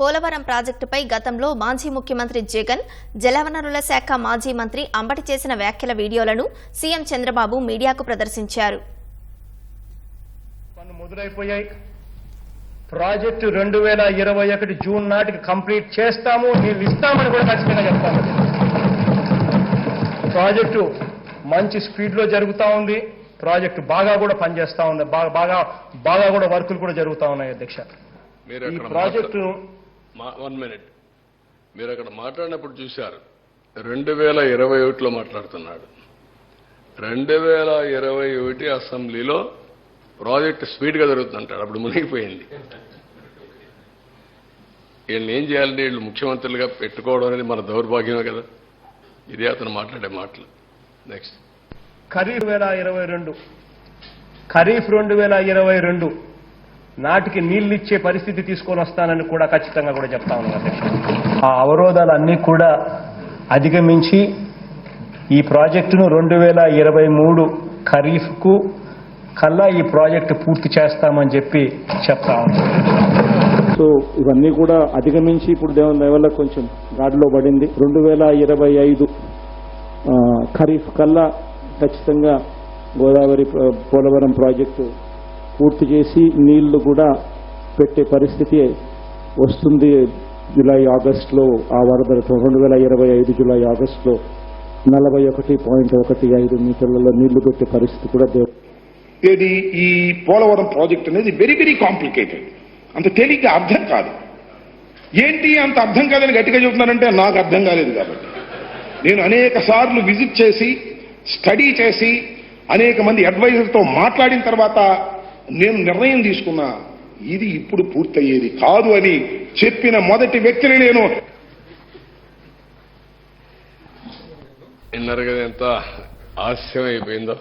పోలవరం ప్రాజెక్టుపై గతంలో మాజీ ముఖ్యమంత్రి జగన్ జలవనరుల శాఖ మాజీ మంత్రి అంబటి చేసిన వ్యాఖ్యల వీడియోలను సీఎం చంద్రబాబు మీడియాకు ప్రదర్శించారు. ప్రాజెక్టు రెండు వేల ఇరవై ఒకటి జూన్ నాటికి కంప్లీట్ చేస్తాము నీళ్ళు ఇస్తామని కూడా ఖచ్చితంగా చెప్తాము. ప్రాజెక్టు మంచి స్పీడ్లో జరుగుతూ ఉంది. ప్రాజెక్టు బాగా కూడా పనిచేస్తా ఉంది. బాగా బాగా బాగా కూడా వర్కులు కూడా జరుగుతూ ఉన్నాయి అధ్యక్ష. మీరు ఈ ప్రాజెక్టు వన్ మినిట్ మీరు అక్కడ మాట్లాడినప్పుడు చూశారు. రెండు వేల ఇరవై ఒకటిలో మాట్లాడుతున్నాడు. రెండు వేల ఇరవై ఒకటి అసెంబ్లీలో ప్రాజెక్ట్ స్పీడ్గా జరుగుతుందంటాడు. అప్పుడు మునిగిపోయింది. వీళ్ళని ఏం చేయాలంటే వీళ్ళు ముఖ్యమంత్రులుగా పెట్టుకోవడం అనేది మన దౌర్భాగ్యమే కదా. ఇదే అతను మాట్లాడే మాటలు. నెక్స్ట్ ఖరీఫ్ వేల ఇరవై రెండు. ఖరీఫ్ రెండు వేల ఇరవై రెండు. నాటికి నీళ్ళు ఇచ్చే పరిస్థితి తీసుకొని వస్తానని కూడా ఖచ్చితంగా కూడా చెప్తా ఉన్నాను అధ్యక్ష. ఆ అవరోధాలన్నీ కూడా అధిగమించి ఈ ప్రాజెక్టును రెండు వేల ఇరవై మూడు ఖరీఫ్కు కల్లా ఈ ప్రాజెక్టు పూర్తి చేస్తామని చెప్పి చెప్తా ఉన్నాను. సో ఇవన్నీ కూడా అధిగమించి ఇప్పుడు దేవుని దయ వల్ల కొంచెం గాడిలో పడింది. రెండు వేల ఇరవై ఐదు ఖరీఫ్ కల్లా ఖచ్చితంగా గోదావరి పోలవరం ప్రాజెక్టు పూర్తి చేసి నీళ్ళు కూడా పెట్టే పరిస్థితి వస్తుంది. జూలై ఆగస్టులో ఆ వరదలతో రెండు వేల ఇరవై ఐదు జూలై ఆగస్టులో నలభై ఒకటి పాయింట్ ఒకటి ఐదు మీటర్లలో నీళ్ళు పెట్టే పరిస్థితి కూడా దేవు ఏది? ఈ పోలవరం ప్రాజెక్ట్ అనేది వెరీ వెరీ కాంప్లికేటెడ్ అంత తేలిగ్గా అర్థం కాదు. ఏంటి అంత అర్థం కాదని గట్టిగా చెబుతున్నానంటే నాకు అర్థం కాలేదు కాబట్టి. నేను అనేక సార్లు విజిట్ చేసి స్టడీ చేసి అనేక మంది అడ్వైజర్తో మాట్లాడిన తర్వాత నేను నిర్ణయం తీసుకున్నా ఇది ఇప్పుడు పూర్తయ్యేది కాదు అని చెప్పిన మొదటి వ్యక్తిని నేను. విన్నారు కదా ఎంత ఆలస్యం అయిపోయిందో